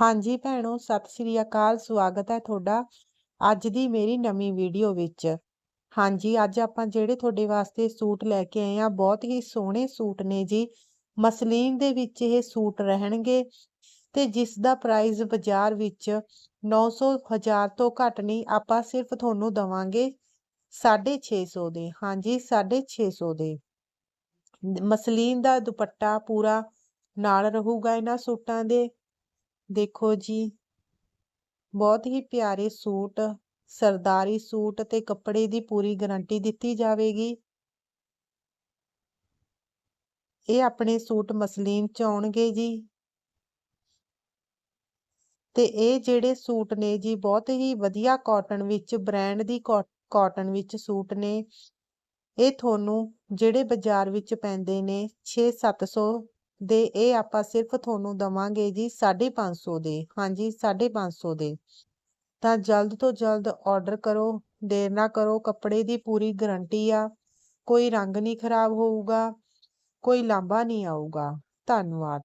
ਹਾਂਜੀ ਭੈਣੋ, ਸਤਿ ਸ਼੍ਰੀ ਅਕਾਲ, ਸਵਾਗਤ ਹੈ ਤੁਹਾਡਾ ਅੱਜ ਦੀ ਮੇਰੀ ਨਵੀਂ ਵੀਡੀਓ ਵਿੱਚ। ਹਾਂਜੀ, ਅੱਜ ਆਪਾਂ ਜਿਹੜੇ ਤੁਹਾਡੇ ਵਾਸਤੇ ਸੂਟ ਲੈ ਕੇ ਆਏ ਆ ਬਹੁਤ ਹੀ ਸੋਹਣੇ ਸੂਟ ਨੇ ਜੀ। ਮਸਲੀਨ ਦੇ ਵਿੱਚ ਇਹ ਸੂਟ ਰਹਿਣਗੇ ਤੇ ਜਿਸ ਦਾ ਪ੍ਰਾਈਸ ਬਾਜ਼ਾਰ ਵਿੱਚ 900 ਹਜ਼ਾਰ ਤੋਂ ਘੱਟ ਨਹੀਂ, ਆਪਾਂ ਸਿਰਫ ਤੁਹਾਨੂੰ ਦਵਾਂਗੇ 650 ਦੇ। ਹਾਂਜੀ 650 ਦੇ। ਮਸਲੀਨ ਦਾ ਦੁਪੱਟਾ ਪੂਰਾ ਨਾਲ ਰਹੂਗਾ ਇਹਨਾਂ ਸੂਟਾਂ ਦੇ। ਦੇਖੋ ਜੀ, ਬਹੁਤ ਹੀ ਪਿਆਰੇ ਸੂਟ, ਸਰਦਾਰੀ ਸੂਟ ਤੇ ਕੱਪੜੇ ਦੀ ਪੂਰੀ ਗਾਰੰਟੀ ਦਿੱਤੀ ਜਾਵੇਗੀ। ਇਹ ਆਪਣੇ ਸੂਟ ਮਸਲੀਨ ਚ ਆਉਣਗੇ ਜੀ। ਤੇ ਇਹ ਜਿਹੜੇ ਸੂਟ ਨੇ ਜੀ, ਬਹੁਤ ਹੀ ਵਧੀਆ ਕਾਟਨ ਵਿੱਚ ਬ੍ਰਾਂਡ ਦੀ ਕਾਟਨ ਵਿੱਚ ਸੂਟ ਨੇ। ਇਹ ਤੁਹਾਨੂੰ ਜਿਹੜੇ ਬਾਜ਼ਾਰ ਵਿੱਚ ਪੈਂਦੇ ਨੇ 6-700 ਦੇ ਇਹ ਆਪਾਂ ਸਿਰਫ ਤੁਹਾਨੂੰ ਦਵਾਂਗੇ ਜੀ 550 ਦੇ। ਹਾਂਜੀ 550 ਦੇ। ਤਾਂ ਜਲਦ ਤੋਂ ਜਲਦ ਆਰਡਰ ਕਰੋ, ਦੇਰ ਨਾ ਕਰੋ, ਕੱਪੜੇ ਦੀ ਪੂਰੀ ਗਾਰੰਟੀ ਆ। ਕੋਈ ਰੰਗ ਨਹੀਂ ਖਰਾਬ ਹੋਊਗਾ, ਕੋਈ ਲਾਂਭਾ ਨਹੀਂ ਆਊਗਾ। ਧੰਨਵਾਦ।